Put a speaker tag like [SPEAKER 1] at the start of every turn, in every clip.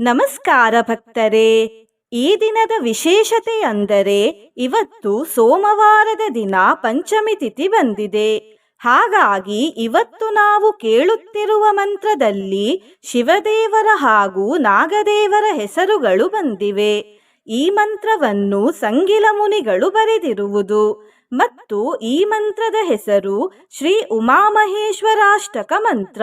[SPEAKER 1] ನಮಸ್ಕಾರ ಭಕ್ತರೇ. ಈ ದಿನದ ವಿಶೇಷತೆ ಅಂದರೆ ಇವತ್ತು ಸೋಮವಾರದ ದಿನ ಪಂಚಮಿ ತಿಥಿ ಬಂದಿದೆ. ಹಾಗಾಗಿ ಇವತ್ತು ನಾವು ಕೇಳುತ್ತಿರುವ ಮಂತ್ರದಲ್ಲಿ ಶಿವದೇವರ ಹಾಗೂ ನಾಗದೇವರ ಹೆಸರುಗಳು ಬಂದಿವೆ. ಈ ಮಂತ್ರವನ್ನು ಸಂಗಿಲ ಮುನಿಗಳು ಬರೆದಿರುವುದು ಮತ್ತು ಈ ಮಂತ್ರದ ಹೆಸರು ಶ್ರೀ ಉಮಾಮಹೇಶ್ವರಾಷ್ಟಕ ಮಂತ್ರ.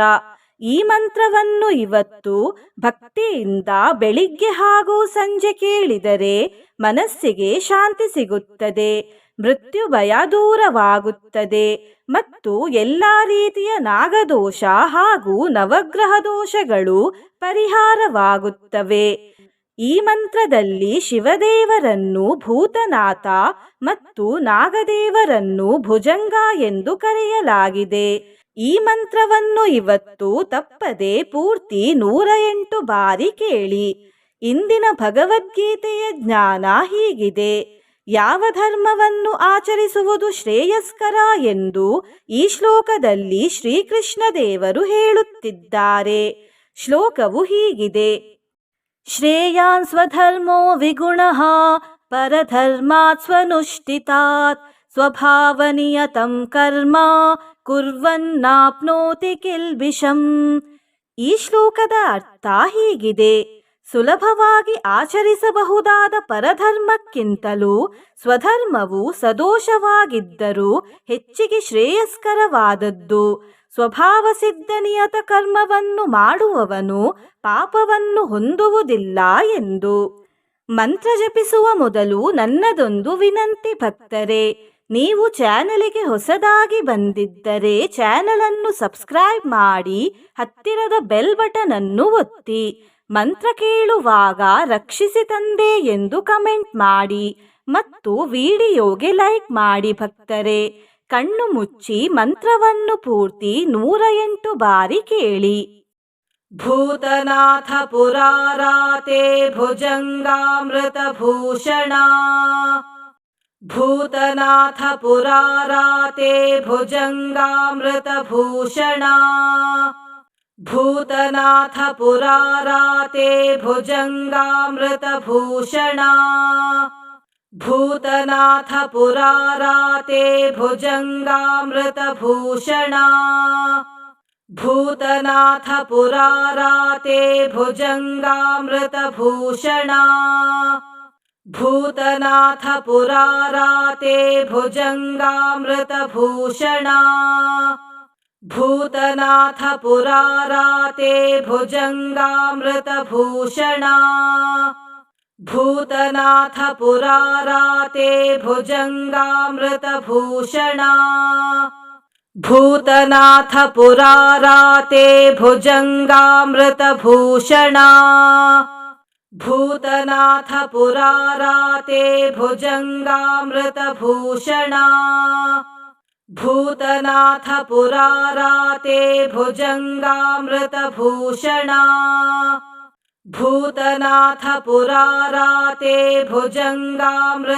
[SPEAKER 1] ಈ ಮಂತ್ರವನ್ನು ಇವತ್ತು ಭಕ್ತಿಯಿಂದ ಬೆಳಿಗ್ಗೆ ಹಾಗೂ ಸಂಜೆ ಕೇಳಿದರೆ ಮನಸ್ಸಿಗೆ ಶಾಂತಿ ಸಿಗುತ್ತದೆ, ಮೃತ್ಯು ಭಯ ದೂರವಾಗುತ್ತದೆ ಮತ್ತು ಎಲ್ಲ ರೀತಿಯ ನಾಗದೋಷ ಹಾಗೂ ನವಗ್ರಹ ದೋಷಗಳು ಪರಿಹಾರವಾಗುತ್ತವೆ. ಈ ಮಂತ್ರದಲ್ಲಿ ಶಿವದೇವರನ್ನು ಭೂತನಾಥ ಮತ್ತು ನಾಗದೇವರನ್ನು ಭುಜಂಗ ಎಂದು ಕರೆಯಲಾಗಿದೆ. ಈ ಮಂತ್ರವನ್ನು ಇವತ್ತು ತಪ್ಪದೆ ಪೂರ್ತಿ ನೂರ ಎಂಟು ಬಾರಿ ಕೇಳಿ. ಇಂದಿನ ಭಗವದ್ಗೀತೆಯ ಜ್ಞಾನ ಹೀಗಿದೆ. ಯಾವ ಧರ್ಮವನ್ನು ಆಚರಿಸುವುದು ಶ್ರೇಯಸ್ಕರ ಎಂದು ಈ ಶ್ಲೋಕದಲ್ಲಿ ಶ್ರೀಕೃಷ್ಣ ದೇವರು ಹೇಳುತ್ತಿದ್ದಾರೆ. ಶ್ಲೋಕವು ಹೀಗಿದೆ. ಶ್ರೇಯಾನ್ ಸ್ವಧರ್ಮೋ ವಿಗುಣಃ, ಪರಧರ್ಮಾತ್ ಸ್ವನುಷ್ಠಿತಾತ್. ಸ್ವಭಾವನಿಯತಂ ಕರ್ಮ ಕುರ್ವನ್ನಾಪ್ನೋತಿ ಕಿಲ್ಬಿಷಂ ಈ ಶ್ಲೋಕದ ಅರ್ಥ ಹೀಗಿದೆ. ಸುಲಭವಾಗಿ ಆಚರಿಸಬಹುದಾದ ಪರಧರ್ಮಕ್ಕಿಂತಲೂ ಸ್ವಧರ್ಮವು ಸದೋಷವಾಗಿದ್ದರೂ ಹೆಚ್ಚಿಗೆ ಶ್ರೇಯಸ್ಕರವಾದದ್ದು. ಸ್ವಭಾವ ಸಿದ್ಧ ನಿಯತ ಕರ್ಮವನ್ನು ಮಾಡುವವನು ಪಾಪವನ್ನು ಹೊಂದುವುದಿಲ್ಲ ಎಂದು. ಮಂತ್ರ ಜಪಿಸುವ ಮೊದಲು ನನ್ನದೊಂದು ವಿನಂತಿ ಭಕ್ತರೆ ನೀವು ಚಾನಲಿಗೆ ಹೊಸದಾಗಿ ಬಂದಿದ್ದರೆ ಚಾನಲ್ ಅನ್ನು ಸಬ್ಸ್ಕ್ರೈಬ್ ಮಾಡಿ, ಹತ್ತಿರದ ಬೆಲ್ ಬಟನ್ ಅನ್ನು ಒತ್ತಿ, ಮಂತ್ರ ಕೇಳುವಾಗ ರಕ್ಷಿಸಿ ತಂದೆ ಎಂದು ಕಮೆಂಟ್ ಮಾಡಿ ಮತ್ತು ವಿಡಿಯೋಗೆ ಲೈಕ್ ಮಾಡಿ ಭಕ್ತರೆ. ಕಣ್ಣು ಮುಚ್ಚಿ ಮಂತ್ರವನ್ನು ಪೂರ್ತಿ ನೂರ ಎಂಟು ಬಾರಿ ಕೇಳಿ. ಭೂತನಾಥ ಪುರಾರಾತೆ ಭುಜಂಗಾಮೃತ ಭೂಷಣ भूतनाथ पुराराते भुजङ्गामृतभूषणा। भूतनाथ पुराराते भुजङ्गामृतभूषणा। भूतनाथ पुराराते भुजङ्गामृतभूषणा। भूतनाथ पुराराते भुजङ्गामृतभूषणा। भूतनाथ पुराराते भुजङ्गामृतभूषणा। भूतनाथ पुराराते भुजङ्गामृतभूषणा। भूतनाथ पुराराते भुजङ्गामृतभूषणा। भूतनाथ पुराराते भुजङ्गामृतभूषणा। भूतनाथ पुराराते भुजङ्गामृतभूषणा। भूतनाथ पुराराते भुजङ्गामृतभूषणा। भूतनाथ पुराराते भुजङ्गामृतभूषणा।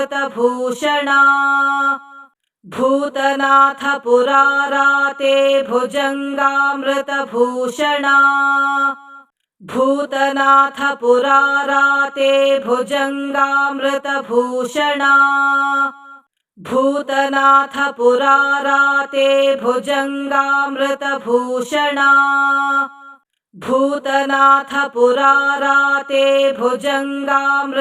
[SPEAKER 1] भूतनाथ पुराराते भुजङ्गामृतभूषणा। भूतनाथ पुराराते भुजङ्गामृतभूषणा। भूतनाथ पुराराते भुजङ्गामृतभूषणा। भूतनाथ पुराराते भुजङ्गामृतभूषणा।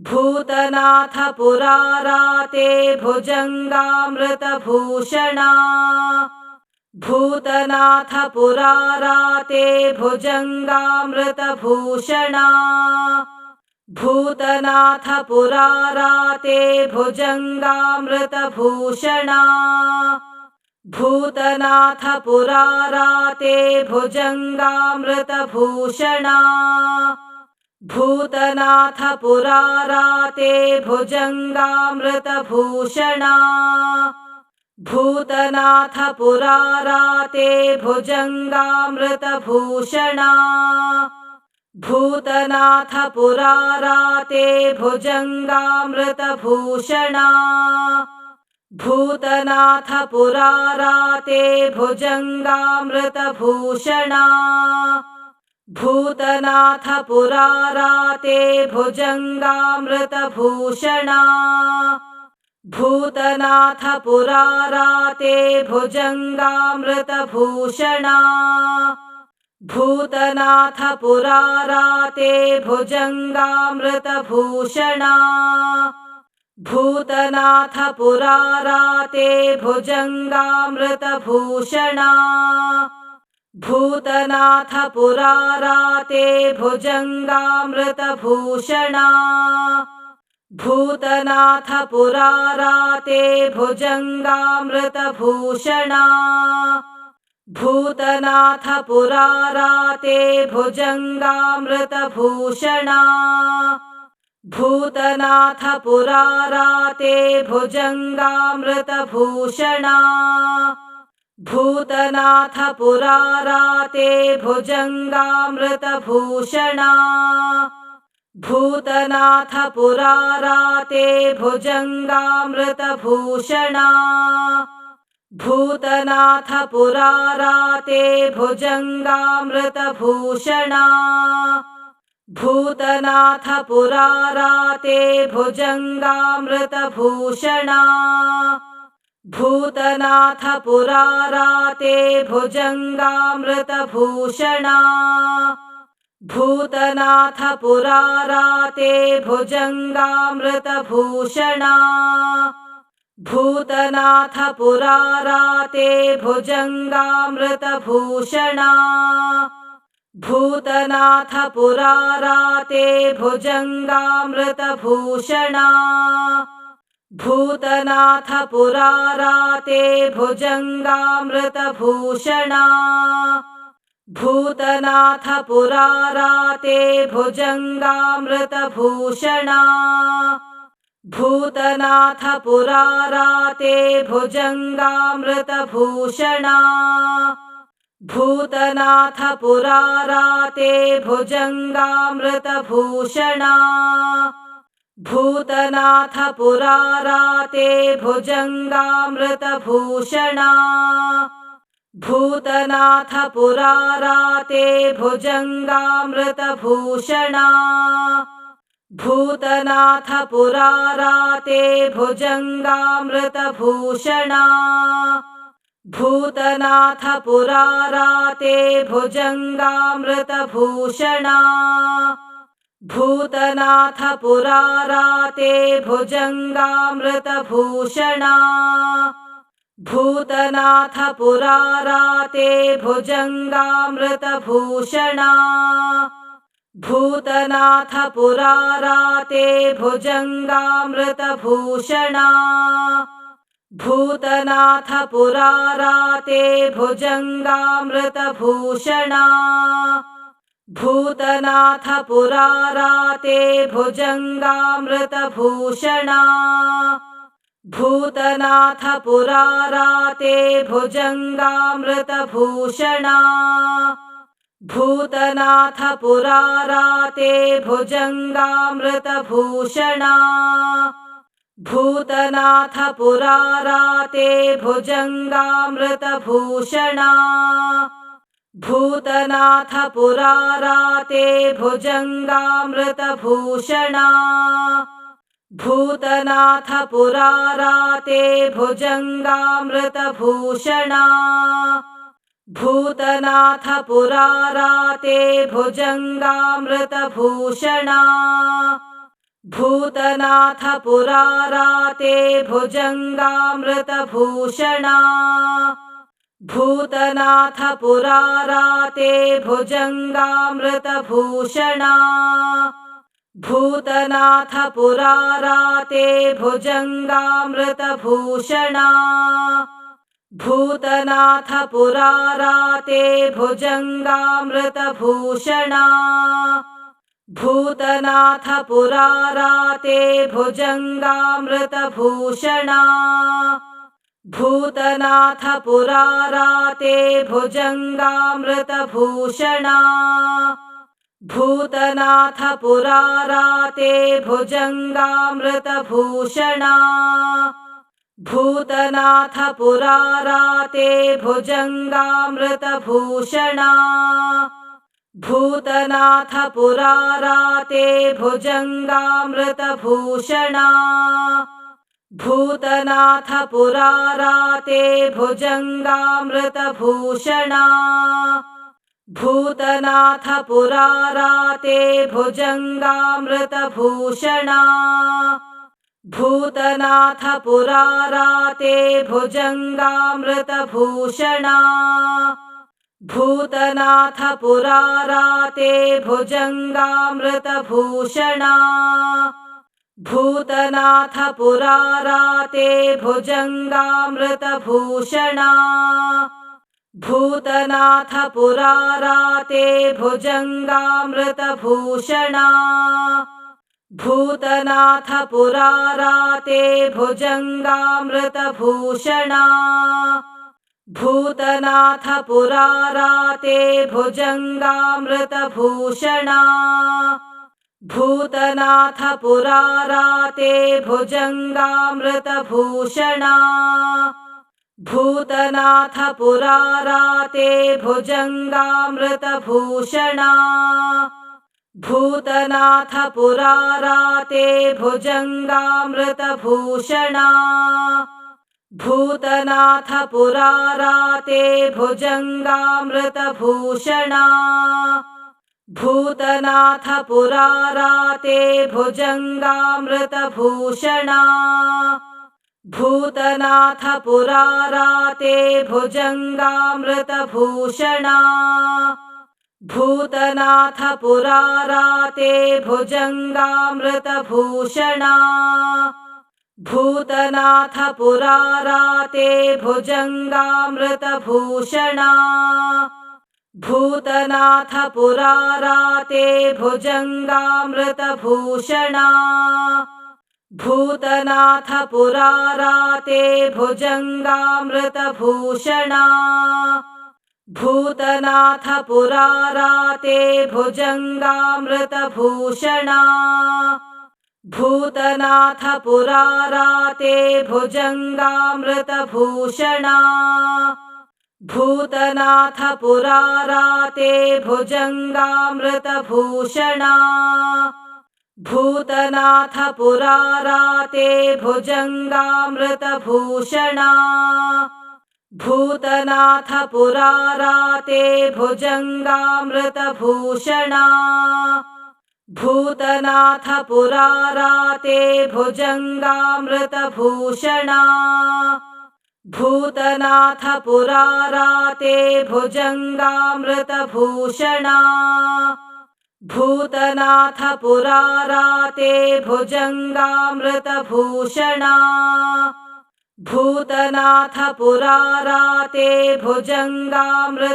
[SPEAKER 1] भूतनाथ पुराराते भुजङ्गामृतभूषणा। भूतनाथ पुराराते भुजङ्गामृतभूषणा। भूतनाथ पुराराते भुजङ्गामृतभूषणा। भूतनाथ पुराराते भुजङ्गामृतभूषणा। भूतनाथ पुराराते भुजङ्गामृतभूषणा। भूतनाथ पुराराते भुजङ्गामृतभूषणा। भूतनाथ पुराराते भुजङ्गामृतभूषणा। भूतनाथ पुराराते भुजङ्गामृतभूषणा।
[SPEAKER 2] भूतनाथ पुराराते भुजङ्गामृतभूषणा। भूतनाथ पुराराते भुजङ्गामृतभूषणा। भूतनाथ पुराराते भुजङ्गामृतभूषणा। भूतनाथ पुराराते भुजङ्गामृतभूषणा। भूतनाथ पुराराते भुजङ्गामृतभूषणा भूतनाथ पुराराते भुजङ्गामृतभूषणा। भूतनाथ पुराराते भुजङ्गामृतभूषणा। भूतनाथ पुराराते भुजङ्गामृतभूषणा। भूतनाथ पुराराते भुजङ्गामृतभूषणा भूतनाथ पुराराते भुजङ्गामृतभूषणा। भूतनाथ पुराराते भुजङ्गामृतभूषणा। भूतनाथ पुराराते भुजङ्गामृतभूषणा। भूतनाथ पुराराते भुजङ्गामृतभूषणा भूतनाथ पुराराते भुजङ्गामृतभूषणा। भूतनाथ पुराराते भुजङ्गामृतभूषणा। भूतनाथ पुराराते भुजङ्गामृतभूषणा। भूतनाथ पुराराते भुजङ्गामृतभूषणा भूतनाथ पुराराते भुजङ्गामृतभूषणा। भूतनाथ पुराराते भुजङ्गामृतभूषणा। भूतनाथ पुराराते भुजङ्गामृतभूषणा। भूतनाथ पुराराते भुजङ्गामृतभूषणा भूतनाथ पुराराते भुजङ्गामृतभूषणा। भूतनाथ पुराराते भुजङ्गामृतभूषणा। भूतनाथ पुराराते भुजङ्गामृतभूषणा। भूतनाथ पुराराते भुजङ्गामृतभूषणा भूतनाथ पुराराते भुजङ्गामृतभूषणा। भूतनाथ पुराराते भुजङ्गामृतभूषणा। भूतनाथ पुराराते भुजङ्गामृतभूषणा। भूतनाथ पुराराते भुजङ्गामृतभूषणा भूतनाथ पुराराते भुजङ्गामृतभूषणा। भूतनाथ पुराराते भुजङ्गामृतभूषणा। भूतनाथ पुराराते भुजङ्गामृतभूषणा। भूतनाथ पुराराते भुजङ्गामृतभूषणा भूतनाथ पुराराते भुजङ्गामृतभूषणा। भूतनाथ पुराराते भुजङ्गामृतभूषणा। भूतनाथ पुराराते भुजङ्गामृतभूषणा। भूतनाथ पुराराते भुजङ्गामृतभूषणा भूतनाथ पुराराते भुजङ्गामृतभूषणा। भूतनाथ पुराराते भुजङ्गामृतभूषणा। भूतनाथ पुराराते भुजङ्गामृतभूषणा। भूतनाथ पुराराते भुजङ्गामृतभूषणा भूतनाथ पुराराते भुजङ्गामृतभूषणा। भूतनाथ पुराराते भुजङ्गामृतभूषणा। भूतनाथ पुराराते भुजङ्गामृतभूषणा। भूतनाथ पुराराते भुजङ्गामृतभूषणा भूतनाथ पुराराते भुजङ्गामृतभूषणा। भूतनाथ पुराराते भुजङ्गामृतभूषणा। भूतनाथ पुराराते भुजङ्गामृतभूषणा। भूतनाथ पुराराते भुजङ्गामृतभूषणा भूतनाथ पुराराते भुजङ्गामृतभूषणा। भूतनाथ पुराराते भुजङ्गामृतभूषणा। भूतनाथ पुराराते भुजङ्गामृतभूषणा। भूतनाथ पुराराते भुजङ्गामृतभूषणा भूतनाथ पुराराते भुजङ्गामृतभूषणा। भूतनाथ पुराराते भुजङ्गामृतभूषणा। भूतनाथ पुराराते भुजङ्गामृतभूषणा। भूतनाथ पुराराते भुजङ्गामृतभूषणा भूतनाथ पुराराते भुजङ्गामृतभूषणा। भूतनाथ पुराराते भुजङ्गामृतभूषणा। भूतनाथ पुराराते भुजङ्गामृतभूषणा। भूतनाथ पुराराते भुजङ्गामृतभूषणा भूतनाथ पुराराते भुजङ्गामृतभूषणा। भूतनाथ पुराराते भुजङ्गामृतभूषणा। भूतनाथ पुराराते भुजङ्गामृतभूषणा। भूतनाथ पुराराते भुजङ्गामृतभूषणा भूतनाथ पुराराते भुजङ्गामृतभूषणा। भूतनाथ पुराराते भुजङ्गामृतभूषणा। भूतनाथ पुराराते भुजङ्गामृतभूषणा। भूतनाथ पुराराते भुजङ्गामृतभूषणा भूतनाथ पुराराते भुजङ्गामृतभूषणा। भूतनाथ पुराराते भुजङ्गामृतभूषणा।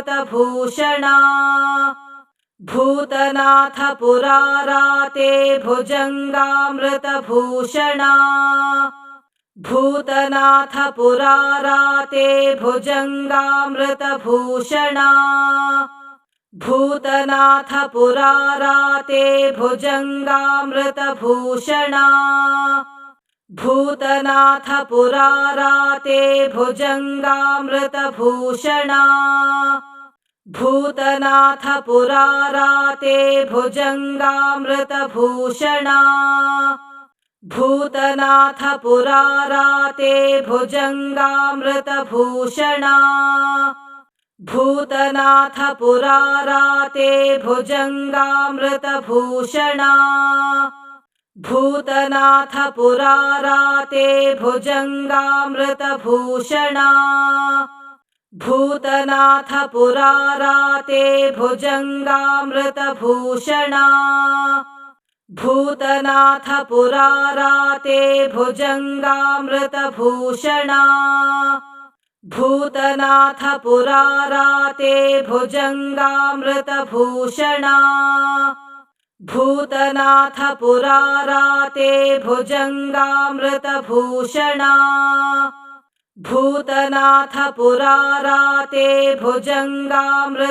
[SPEAKER 2] भूतनाथ पुराराते भुजङ्गामृतभूषणा। भूतनाथ पुराराते भुजङ्गामृतभूषणा भूतनाथ पुराराते भुजङ्गामृतभूषणा। भूतनाथ पुराराते भुजङ्गामृतभूषणा। भूतनाथ पुराराते भुजङ्गामृतभूषणा। भूतनाथ पुराराते भुजङ्गामृतभूषणा भूतनाथ पुराराते भुजङ्गामृतभूषणा। भूतनाथ पुराराते भुजङ्गामृतभूषणा। भूतनाथ पुराराते भुजङ्गामृतभूषणा। भूतनाथ पुराराते भुजङ्गामृतभूषणा भूतनाथ पुराराते भुजङ्गामृतभूषणा। भूतनाथ पुराराते भुजङ्गामृतभूषणा। भूतनाथ पुराराते भुजङ्गामृतभूषणा